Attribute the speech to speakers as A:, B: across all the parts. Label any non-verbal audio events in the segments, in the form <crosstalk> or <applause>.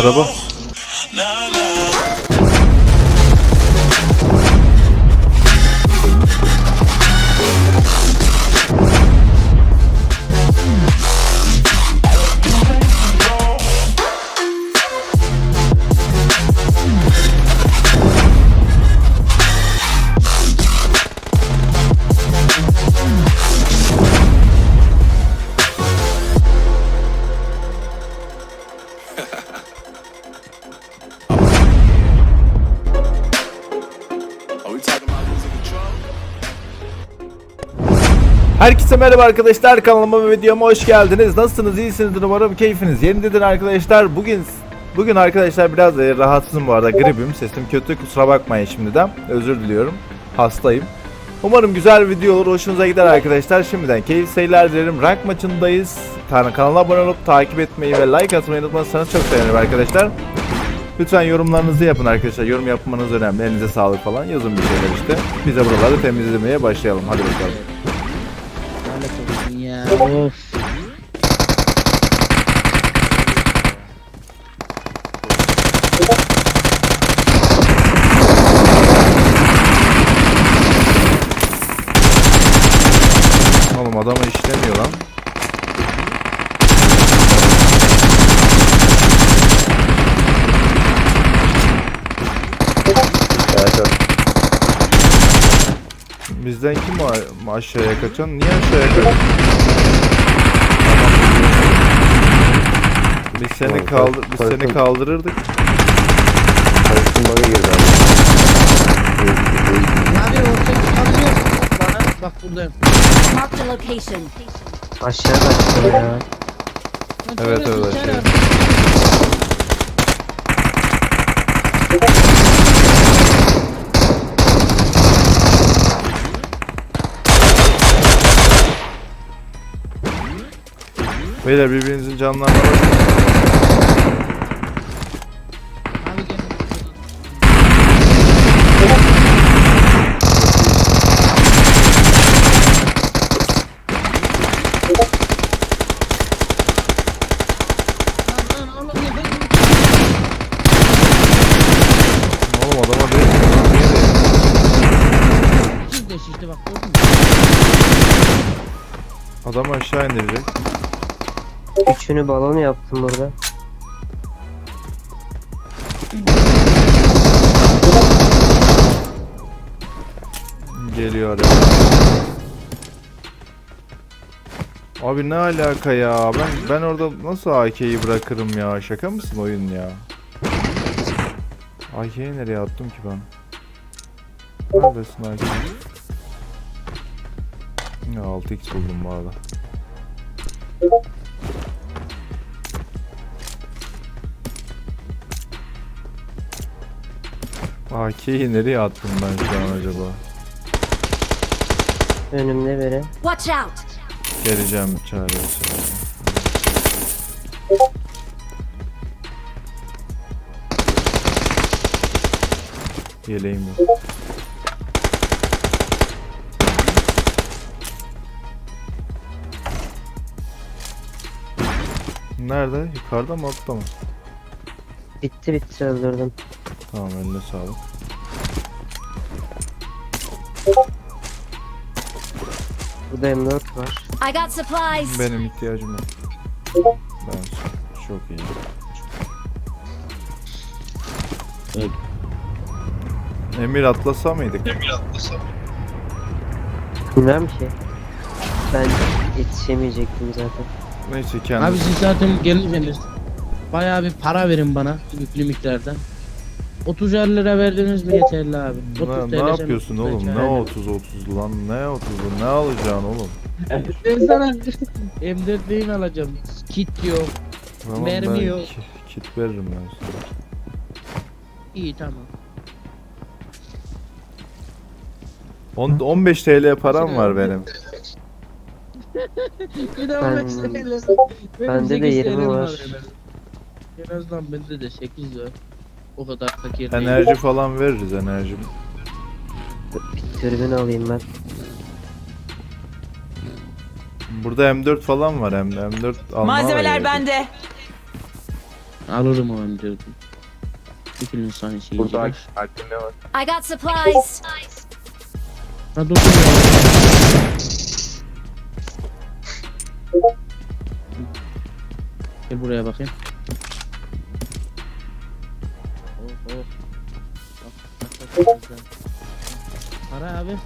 A: Araba. Herkese merhaba arkadaşlar kanalıma ve videoma hoş geldiniz. Nasılsınız? İyisinizdir umarım keyfiniz yerindedir arkadaşlar. Bugün bugün arkadaşlar biraz e, rahatsızım bu arada gripim sesim kötü kusura bakmayın şimdiden özür diliyorum hastayım. Umarım güzel bir video olur hoşunuza gider arkadaşlar. Şimdiden keyif seyirler dilerim. Rank maçındayız. Kan- Kanala abone olup takip etmeyi ve like atmayı unutmazsanız çok sevinirim arkadaşlar. Lütfen yorumlarınızı yapın arkadaşlar. Yorum yapmanız önemli. Elinize sağlık falan. Yazın bir şeyler işte. Biz de buraları temizlemeye başlayalım. Hadi bakalım.
B: Ya.
A: Oğlum adama işlemiyor lan. Bizden kim aşağıya kaçan? Niye aşağıya kaçan? Biz seni kaldır biz seni kaldırırdık.
C: Karıştırmaga girdi abi.
B: Abi ortaya çıkabiliyor musun bana? Bak buradayım.
D: Marked a location.
C: Aşağı kaçtı ya.
B: Lan
A: Evet, evet, evet.
B: abi.
A: Beyler birbirinizin canlarına bakın.
B: Abi gel. Lan lan oğlum ya ben
A: Oğlum adama değil.
B: Siz de şişti bak gördün mü?
A: Adamı aşağı indirecek.
C: Üçünü balon yaptım burada.
A: Geliyor araba. Abi ne alaka ya? Ben ben orada nasıl AK'yi bırakırım ya? Şaka mısın oyun ya? AK'yi nereye attım ki ben? Neredesin AK? Ya 6x buldum bu arada. AK'yi nereye attım ben şu an acaba?
C: Önümde biri.
D: Watch out!
A: Geleceğim çaresi. Yeleğim yok. Nerede? Yukarıda mı altta mı?
C: Bitti bitti öldürdüm.
A: Tamam eline sağlık.
C: Burada M4 var.
D: I got supplies.
A: Benim ihtiyacım yok. Ben çok iyi. Emir atlasa mıydık?
C: Bilmem ki. Ben yetişemeyecektim zaten.
A: Neyse kendi.
B: Abi siz zaten gelirseniz bayağı bir para verin bana yüklü miktarda. 30 lira verdiniz mi yeterli abi. 30
A: Ne,
B: TL
A: ne yapıyorsun
B: 30
A: oğlum? Ne 30 30 lan? Ne 30'u? Ne alacaksın oğlum?
B: Ben sana <laughs> M4 neyin alacağım? Kit yok.
A: Tamam
B: Mermi
A: ben
B: yok.
A: ki- kit veririm ben sana.
B: İyi tamam.
A: On, 15 TL param var benim. <laughs>
B: Bir de
C: Ben-
B: 15 TL. Benim
C: bende de
B: 8
C: 20
B: TL'm
C: var.
B: hemen. En azından bende de 8 var. O kadar fakir değilim.
A: Enerji falan veririz enerji.
C: Bir türbün alayım ben.
A: Burada M4 falan var hem de M4 almaya
E: Malzemeler bende.
B: Alırım o M4'ü. Bütün insan işi
E: Burada
B: iyice.
E: Alp- Alp'in ne var?
D: I got supplies.
B: Ha dur dur ya. Gel buraya bakayım. Para abi.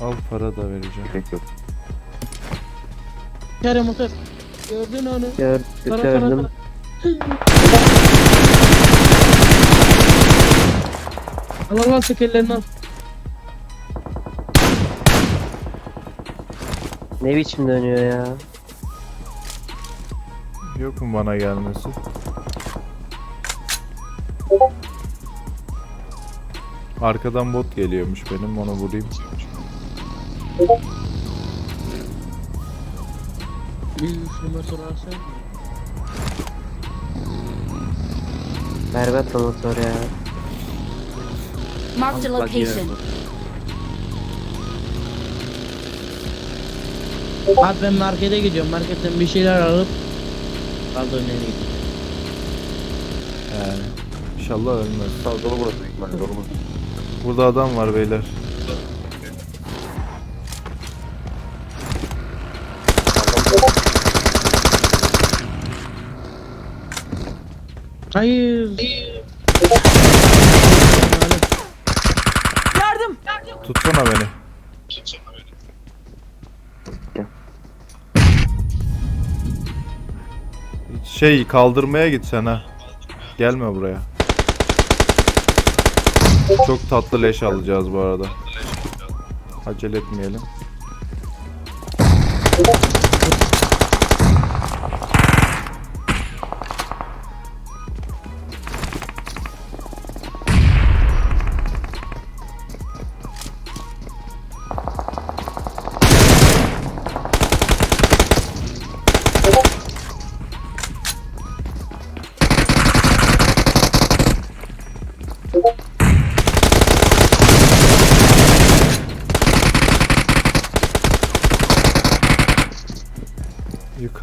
A: Al para da vereceğim.
E: Gerek yok.
B: Kere motor. Gördün onu.
C: Gör,
B: Para, para,
C: gördüm.
B: para. Al al al tekerlerini al.
C: Ne biçim dönüyor ya?
A: Yok mu bana gelmesi? Arkadan bot geliyormuş benim onu vurayım.
C: Berbat o motor ya.
D: Marked a location.
B: Abi ben markete gidiyorum. Marketten bir şeyler alıp yere gidiyorum.
A: Yani. İnşallah ölmez.
E: Sağ dolu burası büyük ihtimalle dolu burası.
A: Burada adam var beyler.
B: Hayır.
A: Tutsana beni. Şey kaldırmaya git sen ha. Gelme buraya. Çok tatlı leş alacağız bu arada. Acele etmeyelim.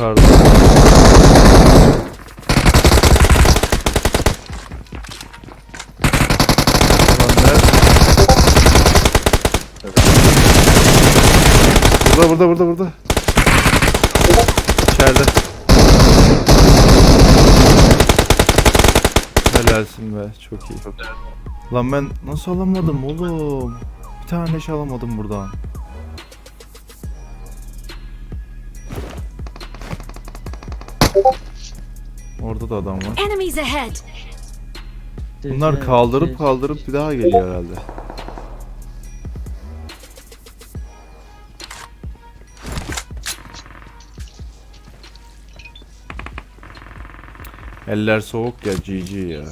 A: Yukarıda. Burada burada burada burada. İçeride. Helalsin be çok iyi. Lan ben nasıl alamadım oğlum? Bir tane leş alamadım buradan. Orada da adam var.
D: Enemies ahead.
A: Bunlar kaldırıp kaldırıp bir daha geliyor herhalde. Eller soğuk ya GG ya.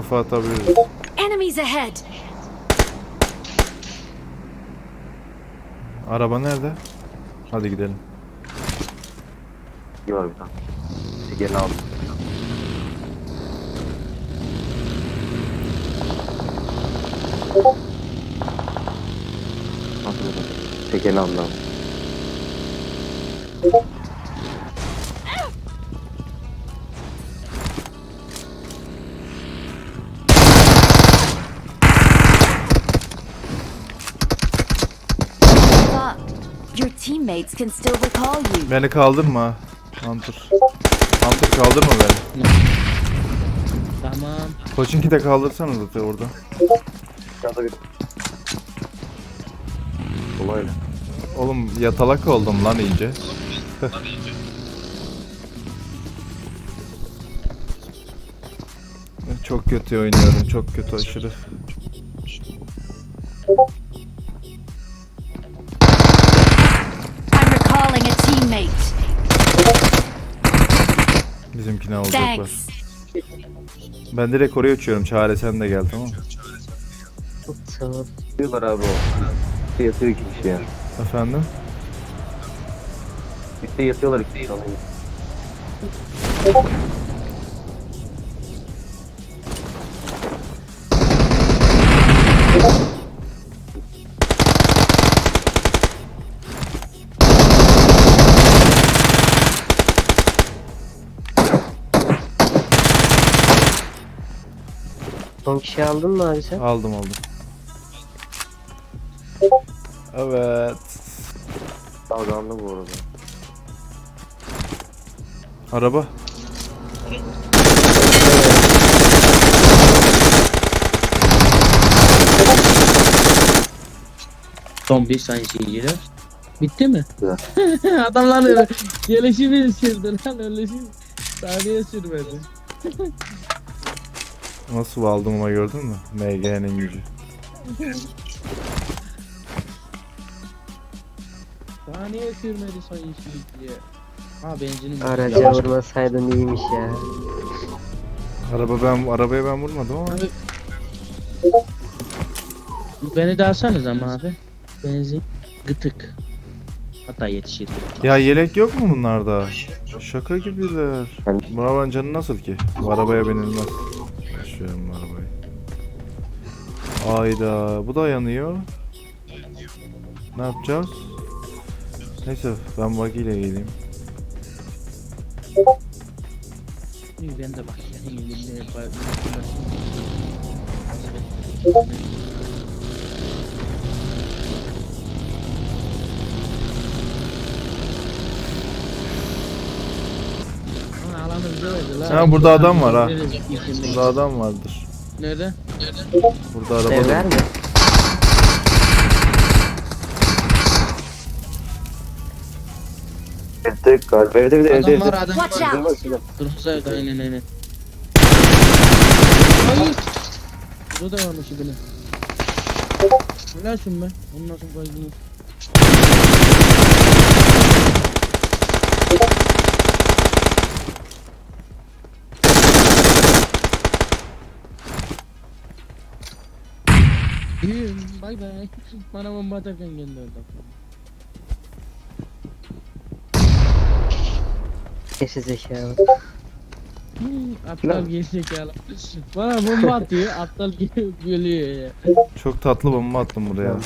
A: Kafa atabiliriz.
D: Enemies ahead.
A: Araba nerede? Hadi gidelim.
E: İyi var bir tane. Gel aldım. Hatırladım. Tekeli aldım.
D: Teammates can still recall you.
A: Beni kaldırma. Hunter. Hunter kaldırma beni.
B: Tamam.
A: Koçinki de kaldırsana zaten orada.
E: Aşağıda bir. Kolayla.
A: Oğlum yatalak oldum lan iyice. <laughs> çok kötü oynuyorum. Çok kötü aşırı. Ben direkt oraya uçuyorum. Çare sen de gel tamam mı?
C: Tamam.
E: Yatıyorlar abi o. Üstte yatıyor iki kişi ya.
A: Efendim?
E: Üstte yatıyorlar iki kişi.
C: Son kişi aldın mı abi sen?
A: Aldım aldım. Evet.
E: Dalgalandı bu arada.
A: Araba.
B: Son bir saniye seyirciler. Bitti mi? <laughs> Adamlar öyle gelişi bir sürdü lan öyle şey. Saniye sürmedi. <laughs>
A: Nasıl aldım ama gördün mü? MG'nin gücü.
B: Saniye sürmedi sayın diye. Ha benzinim.
C: Araca vurmasaydın iyiymiş ya.
A: Araba ben arabaya ben vurmadım ama.
B: Abi. Beni de alsanız ama abi. Benzin gıtık. Hatta yetişir.
A: Ya yelek yok mu bunlarda? Şaka gibiler. Bu arabanın canı nasıl ki? Bu arabaya binilmez. Ayda bu da yanıyor. Ne yapacağız? Neyse ben bagiyle geleyim.
B: İyi ben de lan.
A: Ha, burada adam var ha. Burada adam vardır.
B: Nerede?
A: Burada araba
C: Evler mi?
E: Evde galiba. Evde evde evde.
B: Adam var
E: evde.
B: adam
D: Watch
B: var.
D: out.
B: Kırmızı evde aynen aynen. Hayır. Bu da varmış ibine. Helalsin be. Onun nasıl kaydını. <laughs> Bay bay. Bana bomba atarken geldi orada.
C: Keşi zekalı.
B: Aptal gerizekalı. Bana bomba atıyor, aptal gülüyor ya.
A: Çok tatlı bomba attım buraya.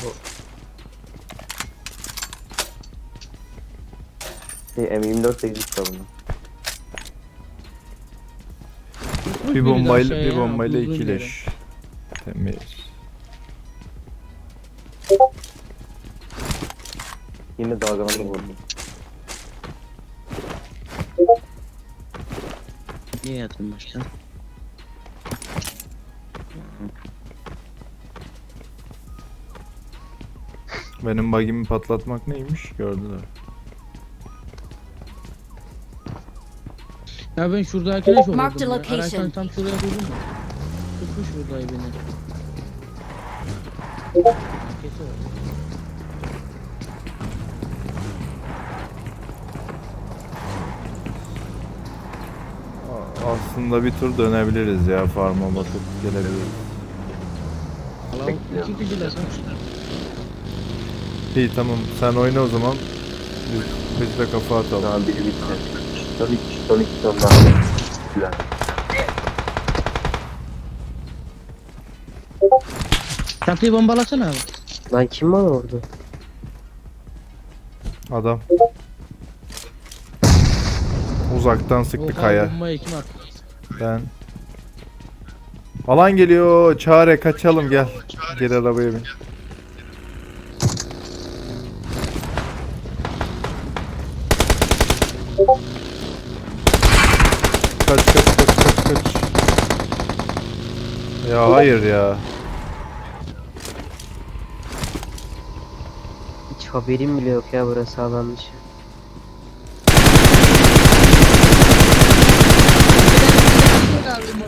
E: Şey, M24 8 kitabını.
A: Bir bombayla bir bombayla
B: bulduğun
A: iki
B: yere.
A: leş. Temiz.
E: Yine dalgalandı bu arada.
B: Niye yatın başkan?
A: Benim bagimi patlatmak neymiş gördüler.
B: Ya ben şuradakine çok
D: Mark the
B: oldum ya.
D: location.
B: Araçtan tam şuraya durdum. Tutmuş buradayı beni. Kesin o.
A: A- Aslında bir tur dönebiliriz ya farma basıp gelebiliriz.
B: İki de sen.
A: İyi tamam sen oyna o zaman. Biz, biz de kafa atalım.
E: Daha biri bitti. İki son daha. Güzel.
B: Çatıyı bombalasana abi.
C: Lan kim bana vurdu?
A: Adam. Uzaktan sıktı
B: Oha,
A: kaya.
B: Bombayı kim attı?
A: Ben. Alan geliyor. Çare kaçalım gel. Gel arabaya bin. Kaç kaç kaç kaç kaç. Ya hayır ya.
C: Hiç haberim bile yok ya burası alan dışı.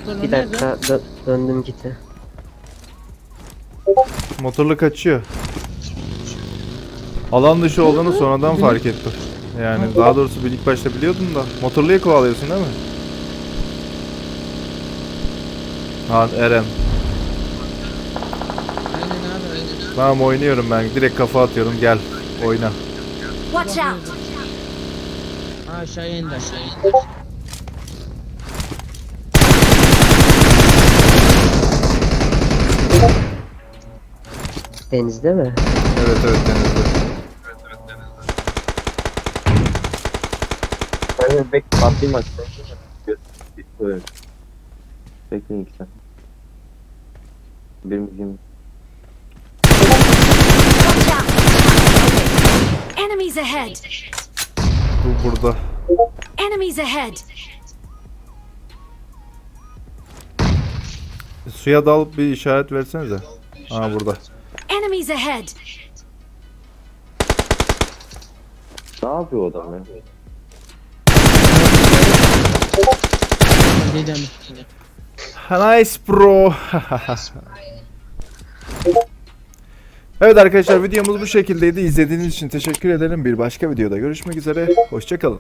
C: Motorla Bir dakika dö- döndüm gitti.
A: Motorlu kaçıyor. Alan dışı olduğunu sonradan fark ettim. Yani daha doğrusu bir ilk başta biliyordum da. Motorluyu kovalıyorsun değil mi? Ha Eren.
B: Aynen.
A: Tamam oynuyorum ben. Direkt kafa atıyorum. Gel. Oyna.
D: Watch out!
B: Ha aşağıya indi aşağıya indi.
C: Denizde mi?
A: Evet evet denizde.
E: Ben de bek patlayayım açtım. Evet. Bekleyin iki sen. Bir müziğim.
D: Watch out! Enemies ahead!
A: Bu burada.
D: Enemies ahead!
A: Suya dalıp bir işaret versenize. Ha burada.
D: Enemies ahead!
E: Ne yapıyor o adam ya?
A: Nice bro. <laughs> evet arkadaşlar videomuz bu şekildeydi. İzlediğiniz için teşekkür ederim. Bir başka videoda görüşmek üzere. Hoşçakalın.